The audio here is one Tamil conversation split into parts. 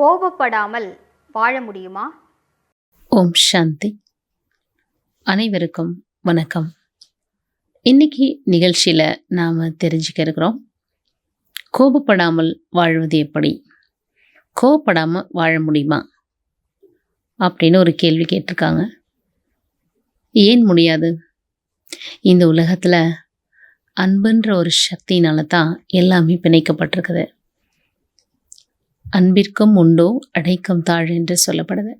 கோபப்படாமல் வாழ முடியுமா? ஓம் சாந்தி. அனைவருக்கும் வணக்கம். இன்னைக்கு நிகழ்ச்சியில் நாம் தெரிஞ்சுக்க இருக்கிறோம். கோபப்படாமல் வாழ்வது எப்படி? கோபப்படாமல் வாழ முடியுமா? அப்படின்னு ஒரு கேள்வி கேட்டிருக்காங்க. ஏன் முடியாது? இந்த உலகத்தில் அன்புன்ற ஒரு சக்தியினால தான் எல்லாமே பிணைக்கப்பட்டிருக்குது. அன்பிற்கும் உண்டோ அடைக்கும் தாழ் என்று சொல்லப்படுது.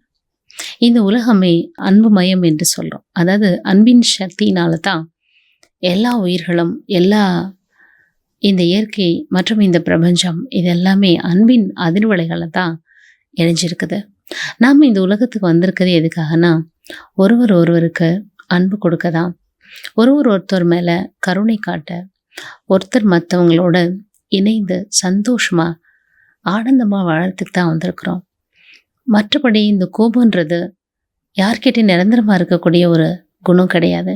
இந்த உலகமே அன்புமயம் என்று சொல்கிறோம் அதாவது அன்பின் சக்தியினால தான் எல்லா உயிர்களும் எல்லா இந்த இயற்கை மற்றும் இந்த பிரபஞ்சம் இது எல்லாமே அன்பின் அதிர்வலைகளை தான் இணைஞ்சிருக்குது. நாம் இந்த உலகத்துக்கு வந்திருக்கிறது எதுக்காகனா ஒருவர் ஒருவருக்கு அன்பு கொடுக்க தான் ஒருவர் ஒருத்தர் மேலே கருணை காட்ட ஒருத்தர் மற்றவங்களோட இணைந்து சந்தோஷமாக ஆனந்தமாக வாழறதுக்கு தான் வந்திருக்கிறோம். மற்றபடி இந்த கோபன்றது யார்கிட்டையும் நிரந்தரமாக இருக்கக்கூடிய ஒரு குணம் கிடையாது.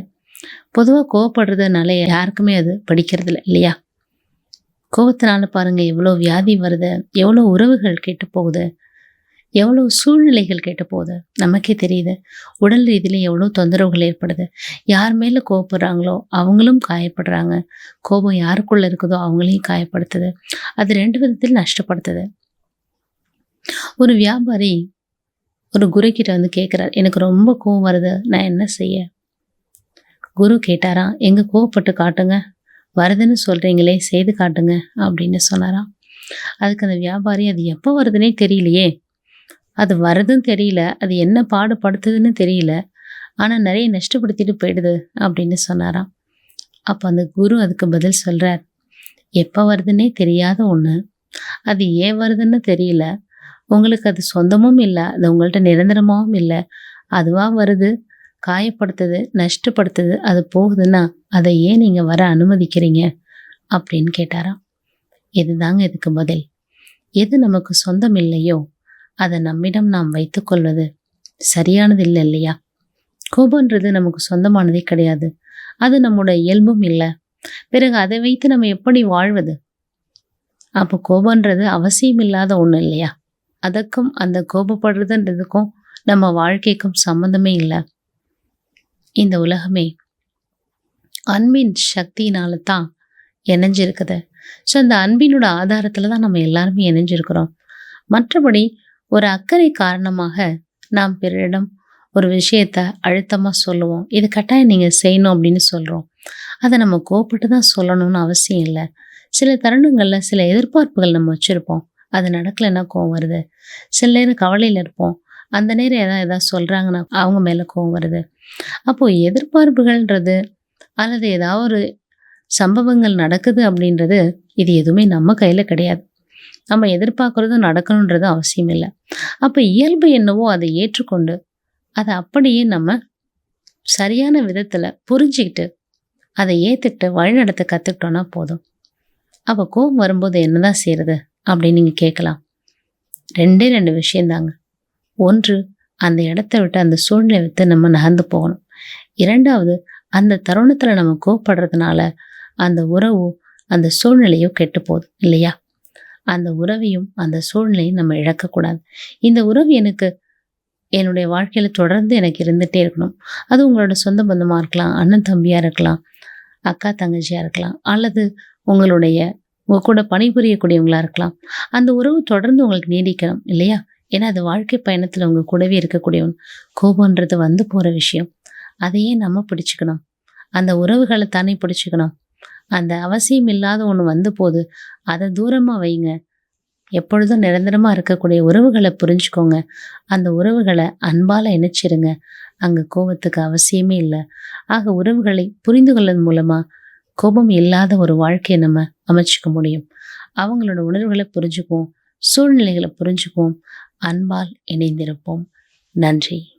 பொதுவாக கோவப்படுறதுனால யாருக்குமே அது படிக்கிறது இல்லை இல்லையா? கோபத்தினால பாருங்கள் எவ்வளோ வியாதி வருது எவ்வளோ உறவுகள் கெட்டு போகுது எவ்வளோ சூழ்நிலைகள் கேட்ட போகுது நமக்கே தெரியுது. உடல் ரீதியில் எவ்வளோ தொந்தரவுகள் ஏற்படுது. யார் மேலே கோவப்படுறாங்களோ அவங்களும் காயப்படுறாங்க. கோபம் யாருக்குள்ளே இருக்குதோ அவங்களையும் காயப்படுத்துது. அது ரெண்டு விதத்தில் நஷ்டப்படுத்துது. ஒரு வியாபாரி ஒரு குரு கிட்ட வந்து கேட்குறார் எனக்கு ரொம்ப கோவம் வருது. நான் என்ன செய்ய? குரு கேட்டாராம் எங்கே கோவப்பட்டு காட்டுங்க. வருதுன்னு சொல்கிறீங்களே செய்து காட்டுங்க. அப்படின்னு சொன்னாராம். அதுக்கு அந்த வியாபாரி அது எப்போ வருதுன்னே தெரியலையே. அது வரதும் தெரியல அது என்ன பாடுபடுத்துதுன்னு தெரியல. ஆனால் நிறைய நஷ்டப்படுத்திட்டு போயிடுது அப்படின்னு சொன்னாராம். அப்போ அந்த குரு அதுக்கு பதில் சொல்கிறார் எப்போ வருதுன்னே தெரியாத ஒன்று அது ஏன் வருதுன்னு தெரியல. உங்களுக்கு அது சொந்தமும் இல்லை அது உங்கள்கிட்ட நிரந்தரமாகவும் இல்லை. அதுவாக வருது காயப்படுத்துது நஷ்டப்படுத்துது அது போகுதுன்னா அதை ஏன் நீங்கள் வர அனுமதிக்கிறீங்க? அப்படின்னு கேட்டாராம். இதுதாங்க இதுக்கு பதில். எது நமக்கு சொந்தம் இல்லையோ அதை நம்மிடம் நாம் வைத்துக்கொள்வது சரியானது இல்லை இல்லையா கோபன்றது நமக்கு சொந்தமானதே கிடையாது. அது நம்மோட இயல்பும் இல்லை. பிறகு அதை வைத்து நம்ம எப்படி வாழ்வது? அப்போ கோபன்றது அவசியம் இல்லாத ஒன்று இல்லையா? அதற்கும் அந்த கோபப்படுறதுன்றதுக்கும் நம்ம வாழ்க்கைக்கும் சம்மந்தமே இல்லை. இந்த உலகமே அன்பின் சக்தியினால தான் இணைஞ்சிருக்குது. ஸோ அந்த அன்பினோட ஆதாரத்தில் தான் நம்ம எல்லாருமே இணைஞ்சிருக்கிறோம். மற்றபடி ஒரு அக்கறை காரணமாக நாம் பிறரிடம் ஒரு விஷயத்த அழுத்தமாக சொல்லுவோம். இது கட்டாயம் நீங்கள் செய்யணும் அப்படின்னு சொல்கிறோம் அதை நம்ம கோப்பிட்டு தான் சொல்லணும்னு அவசியம் இல்லை. சில தருணங்களில் சில எதிர்பார்ப்புகள் நம்ம வச்சுருப்போம். அது நடக்கலைன்னா கோவம் வருது. சில நேரம் கவலையில் இருப்போம். அந்த நேரம் எதாவது எதாவது சொல்கிறாங்கன்னா அவங்க மேலே கோவம் வருது. அப்போது எதிர்பார்ப்புகள்ன்றது அல்லது ஏதாவது ஒரு சம்பவங்கள் நடக்குது அப்படின்றது இது எதுவுமே நம்ம கையில் கிடையாது. நம்ம எதிர்பார்க்குறதும் நடக்கணுன்றது அவசியம் இல்லை. அப்போ இயல்பு என்னவோ அதை ஏற்றுக்கொண்டு அதை அப்படியே நம்ம சரியான விதத்தில் புரிஞ்சுக்கிட்டு அதை ஏற்றுக்கிட்டு வழிநடத்த கற்றுக்கிட்டோன்னா போதும். அப்போ கோபம் வரும்போது என்னதான் செய்கிறது அப்படின்னு நீங்கள் கேட்கலாம். ரெண்டே ரெண்டு விஷயந்தாங்க. ஒன்று அந்த இடத்த விட்டு அந்த சூழ்நிலை விட்டு நம்ம நகர்ந்து போகணும். இரண்டாவது அந்த தருணத்தில் நம்ம கோப்படுறதுனால அந்த உறவோ அந்த சூழ்நிலையோ கெட்டு போகுது இல்லையா? அந்த உறவையும் அந்த சூழ்நிலையும் நம்ம இழக்கக்கூடாது. இந்த உறவு எனக்கு என்னுடைய வாழ்க்கையில் தொடர்ந்து எனக்கு இருந்துகிட்டே இருக்கணும். அது உங்களோட சொந்த பந்தமாக இருக்கலாம் அண்ணன் தம்பியாக இருக்கலாம் அக்கா தங்கச்சியாக இருக்கலாம் அல்லது உங்களுடைய உங்கள் கூட பணிபுரியக்கூடியவங்களாக இருக்கலாம். அந்த உறவு தொடர்ந்து உங்களுக்கு நீடிக்கணும் இல்லையா? ஏன்னா அது வாழ்க்கை பயணத்தில் உங்கள் கூடவே இருக்கக்கூடியவன். கோபன்றது வந்து போகிற விஷயம். அதையே நம்ம பிடிச்சிக்கணும். அந்த உறவுகளை தானே பிடிச்சிக்கணும். அந்த அவசியம் இல்லாத ஒன்று வந்து போது. அதை தூரமாக வைங்க. எப்பொழுதும் நிரந்தரமாக இருக்கக்கூடிய உறவுகளை புரிஞ்சுக்கோங்க. அந்த உறவுகளை அன்பால் இணைச்சிருங்க. அங்கே கோபத்துக்கு அவசியமே இல்லை. ஆக உறவுகளை புரிந்து கொள்ளதன் மூலமாக கோபம் இல்லாத ஒரு வாழ்க்கையை நம்ம அமைச்சிக்க முடியும். அவங்களோட உணர்வுகளை புரிஞ்சுக்குவோம். சூழ்நிலைகளை புரிஞ்சுக்குவோம். அன்பால் இணைந்திருப்போம். நன்றி.